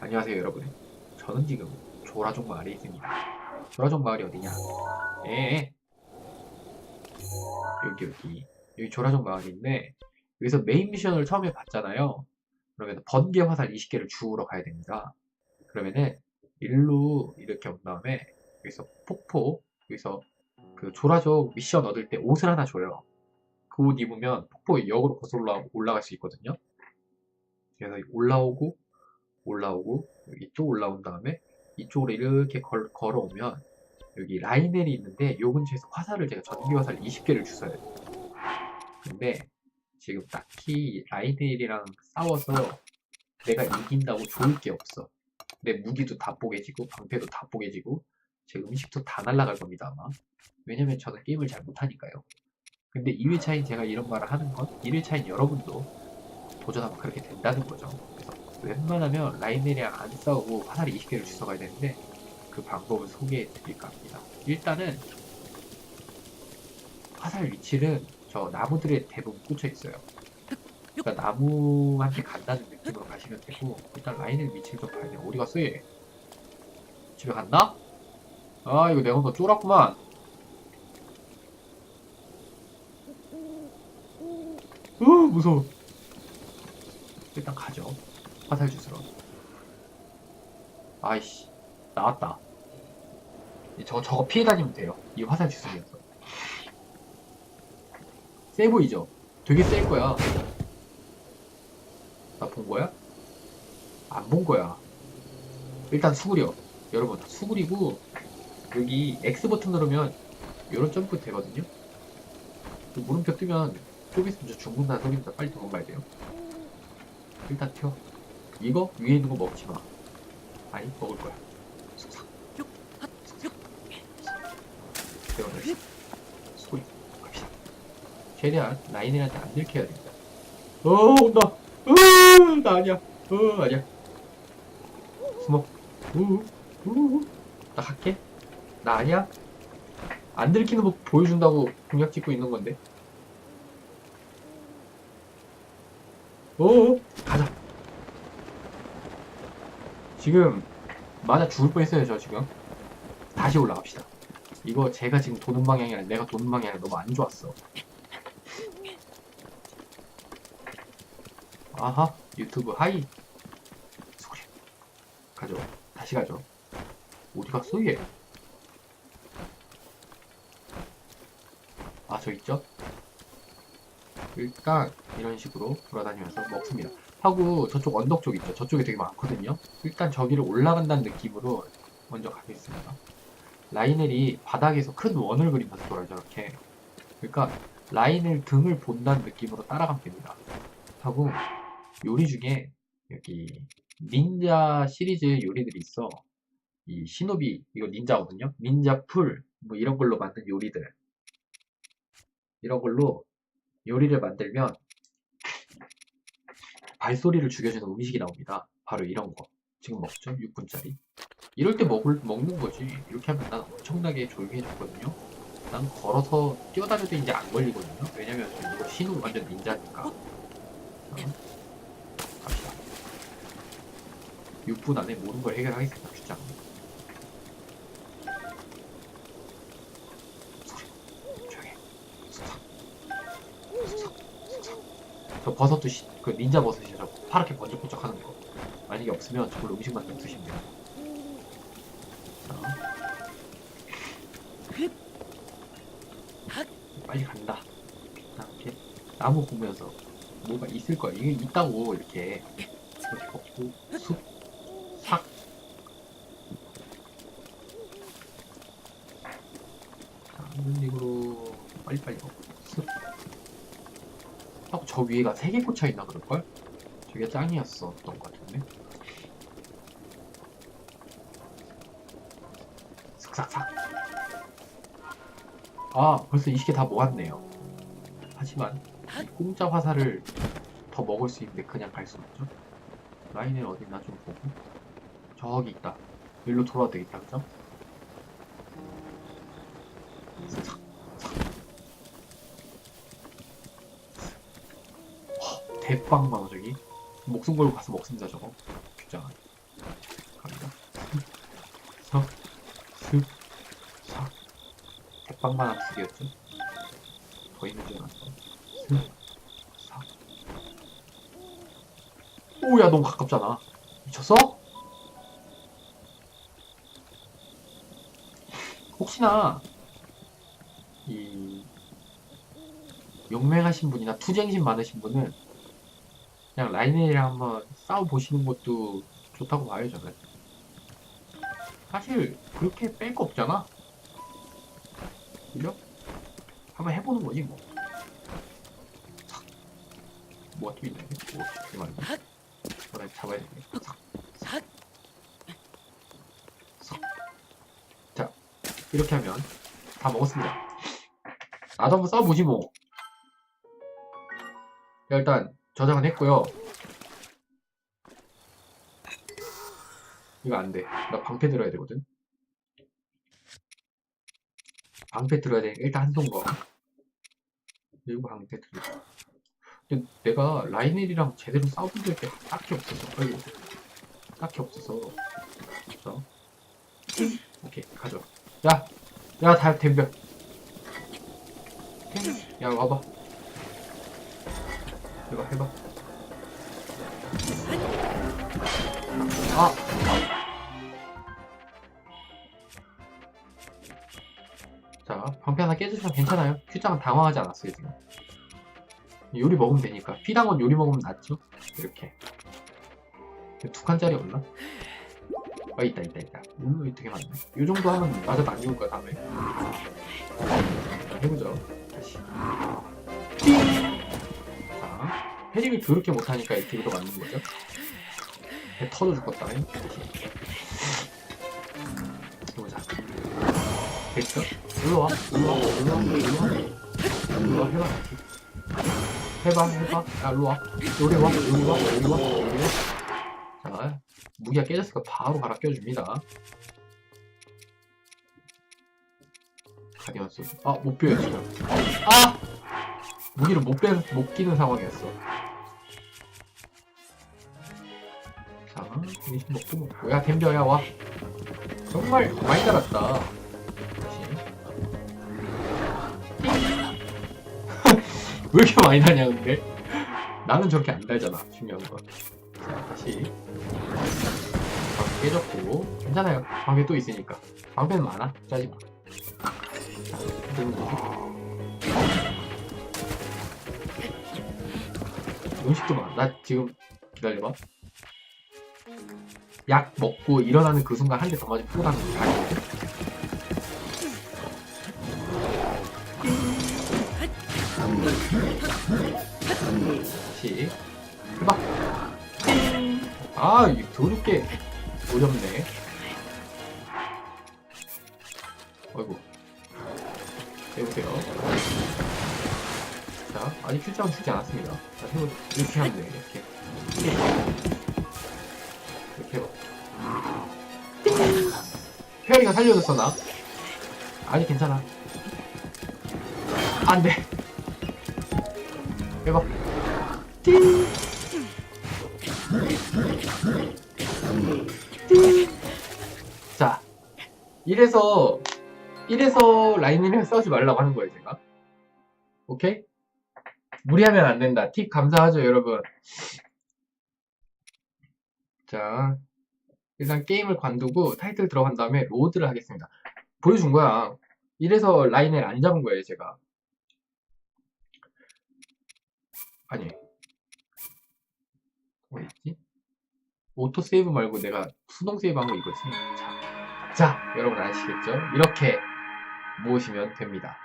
안녕하세요 여러분. 저는 지금 조라종 마을에 있습니다. 조라종 마을이 어디냐? 예. 여기 여기. 여기 조라종 마을인데 여기서 메인 미션을 처음에 봤잖아요. 그러면 번개 화살 20개를 주우러 가야 됩니다. 그러면은 일로 이렇게 온 다음에 여기서 폭포 여기서 그 조라족 미션 얻을 때 옷을 하나 줘요. 그 옷 입으면 폭포 역으로 거슬러 올라- 올라갈 수 있거든요. 그래서 올라오고 올라오고 또 올라온 다음에 이쪽으로 이렇게 걸, 걸어오면 여기 라이넬이 있는데 요 근처에서 화살을 제가 전기 화살 20개를 주워야 돼요. 근데 지금 딱히 라이넬이랑 싸워서 내가 이긴다고 좋을 게 없어. 내 무기도 다 뽀개지고 방패도 다 뽀개지고 제 음식도 다 날라갈 겁니다 아마. 왜냐면 저는 게임을 잘 못하니까요. 근데 2회차인 제가 이런 말을 하는 건 1회차인 여러분도 도전하면 그렇게 된다는 거죠. 그래서 웬만하면 라이넬이랑 안 싸우고 화살이 20개를 주워가야 되는데 그 방법을 소개해 드릴까 합니다. 일단은 화살 위치는 저 나무들에 대부분 꽂혀 있어요. 그러니까 나무한테 간다는 느낌으로 가시면 되고 일단 라이넬 위치를 좀 봐야 돼요. 갔어 얘? 집에 갔나? 아 이거 내가 너 쫄았구만. 으 무서워. 일단 가죠. 화살 주스러. 아이씨, 나왔다. 저, 저거 피해 다니면 돼요. 이 화살 주스면서. 세 보이죠? 되게 셀 거야. 나 본 거야? 안 본 거야. 일단 수구려. 여러분, 수구리고, 여기 X 버튼 누르면, 요런 점프 되거든요? 그 물음표 뜨면, 저 죽는다는 소리니까 빨리 도망가야 돼요. 일단 튀어. 이거 위에 있는 거 먹지 마. 아니 먹을 거야. 소리 갑시다. 최대한 라인이한테 안 들켜야 됩니다. 어 온다. 어, 나 아니야. 어 아니야. 숨어. 우, 우, 나 갈게. 나 아니야. 안 들키는 거 보여준다고 공약 찍고 있는 건데. 어 가자. 지금 맞아 죽을 뻔했어요 저 지금. 다시 올라갑시다. 이거 제가 지금 도는 방향이 아니라 내가 도는 방향이 너무 안 좋았어. 아하 유튜브 하이 소리 가죠 다시 가죠 어디 갔어 얘? 아 저 있죠? 일단 이런 식으로 돌아다니면서 먹습니다. 하고 저쪽 언덕 쪽 있죠? 저쪽에 되게 많거든요. 일단 저기를 올라간다는 느낌으로 먼저 가겠습니다. 라이넬이 바닥에서 큰 원을 그리면서 돌아요 저렇게. 그러니까 라이넬 등을 본다는 느낌으로 따라가면 됩니다. 하고 요리 중에 여기 닌자 시리즈 요리들이 있어. 이 시노비 이거 닌자거든요. 닌자 풀 뭐 이런 걸로 만든 요리들 이런 걸로 요리를 만들면 발소리를 죽여주는 음식이 나옵니다. 바로 이런 거. 지금 먹죠? 6분짜리. 이럴 때 먹을, 먹는 거지. 이렇게 하면 난 엄청나게 조용히 해줬거든요. 난 걸어서 뛰어다녀도 이제 안 걸리거든요. 왜냐면 저 이거 신호 완전 닌자니까. 자, 갑시다. 6분 안에 모든 걸 해결하겠습니다. 주장. 소리. 조용히. 수상. 수상. 수상. 저 버섯도 시, 그 닌자 버섯이 저 파랗게 번쩍번쩍 하는 거. 만약에 없으면 저걸로 음식 만들어 드시면 돼요. 자. 빨리 간다. 자, 이렇게 나무 보면서 뭐가 있을 거야. 이게 있다고 이렇게 이렇게 걷고 숲, 삭. 자, 이런 식으로 빨리빨리 걷고 저 위에가 세개 꽂혀 있나 그럴걸? 저게 짱이었었던 것 같은데. 슥싹삭. 아, 벌써 20개 다 모았네요. 하지만 이 공짜 화살을 더 먹을 수 있는데 그냥 갈 수 없죠. 라인은 어딨나 좀 보고. 저기 있다. 일로 돌아도 되겠다, 그죠? 슥싹. 많아 저기 목숨 걸고 가서 먹습니다 저거 규장 갑니다. 석, 슥, 석. 대빵만 합숙이었죠. 더 있는 줄 알았어. 오야 너무 가깝잖아. 미쳤어? 혹시나 이 용맹하신 분이나 투쟁심 많으신 분은 그냥 라인이랑 한번 싸워 보시는 것도 좋다고 봐요 저는. 사실 그렇게 뺄 거 없잖아. 그죠? 한번 해보는 거지 뭐. 삭. 뭐가 또 있네. 뭐 어떻게 말해? 뭐라 잡아야 되네. 자 이렇게 하면 다 먹었습니다. 나도 한번 싸워보지 뭐. 자, 일단 저장은 했고요. 이거 안 돼. 나 방패 들어야 되거든. 방패 들어야 돼. 일단 한 손거. 그리고 방패 들고. 근데 내가 라이넬이랑 제대로 싸워본 적이 딱히 없어서. 아이고. 딱히 없어서. 그래서. 오케이, 가져. 야! 야, 다 덤벼. 야, 와봐. 해봐, 해봐. 아! 자, 방패 하나 깨주시면 괜찮아요. 큐장은 당황하지 않았어요, 지금. 요리 먹으면 되니까. 피당원 요리 먹으면 낫죠? 이렇게. 두 칸짜리 없나? 아, 있다, 있다, 있다. 음, 여기 되게 많네. 요 정도 하면 맞아도 안 죽을 거야, 다음에. 자, 해보죠. 다시. 자, 해림이 더럽게 못하니까 이 딜도 맞는 거죠. 배 터져 죽겠다. 다시. 해보자. 됐죠? 일로 와, 일로 와, 일로 와, 일로 와. 일로 와, 해봐. 해봐, 해봐. 야, 일로 와. 요리 와, 요리 와, 요리 와, 요리 와. 자, 무기가 깨졌으니까 바로 갈아 껴줍니다. 가디언 쏘. 아, 못 빼요, 지금. 아! 무기를 못 빼, 못 끼는 상황이었어. 야, 댐벼, 야, 와. 정말 많이 달았다. 왜 이렇게 많이 달냐, 근데? 나는 저렇게 안 달잖아, 중요한 건. 자, 다시. 방패 깨졌고. 괜찮아요. 방패 또 있으니까. 방패는 많아. 짜지 마. 자, 되는 거지. 음식도 많아. 나 지금 기다려봐. 약 먹고 일어나는 그 순간 한 대 더 맞으면 포당 다. 다시 해봐. 아, 더럽게 어렵네. 아이고. 해보세요. 자, 아직 큐장은 주지 않았습니다. 자, 해보, 이렇게 하면 돼, 이렇게. 해봐. 페어리가 살려줬어, 나. 아니, 괜찮아. 안 돼. 해봐. 띵. 띵. 자, 이래서, 이래서 라인이랑 싸우지 말라고 하는 거예요, 제가. 오케이? 무리하면 안 된다. 팁 감사하죠, 여러분. 자, 일단 게임을 관두고 타이틀 들어간 다음에 로드를 하겠습니다. 보여준 거야. 이래서 라인을 안 잡은 거예요, 제가. 아니. 어디 있지? 오토 세이브 말고 내가 수동 세이브 한 거 이거지. 자, 자, 여러분 아시겠죠? 이렇게 모으시면 됩니다.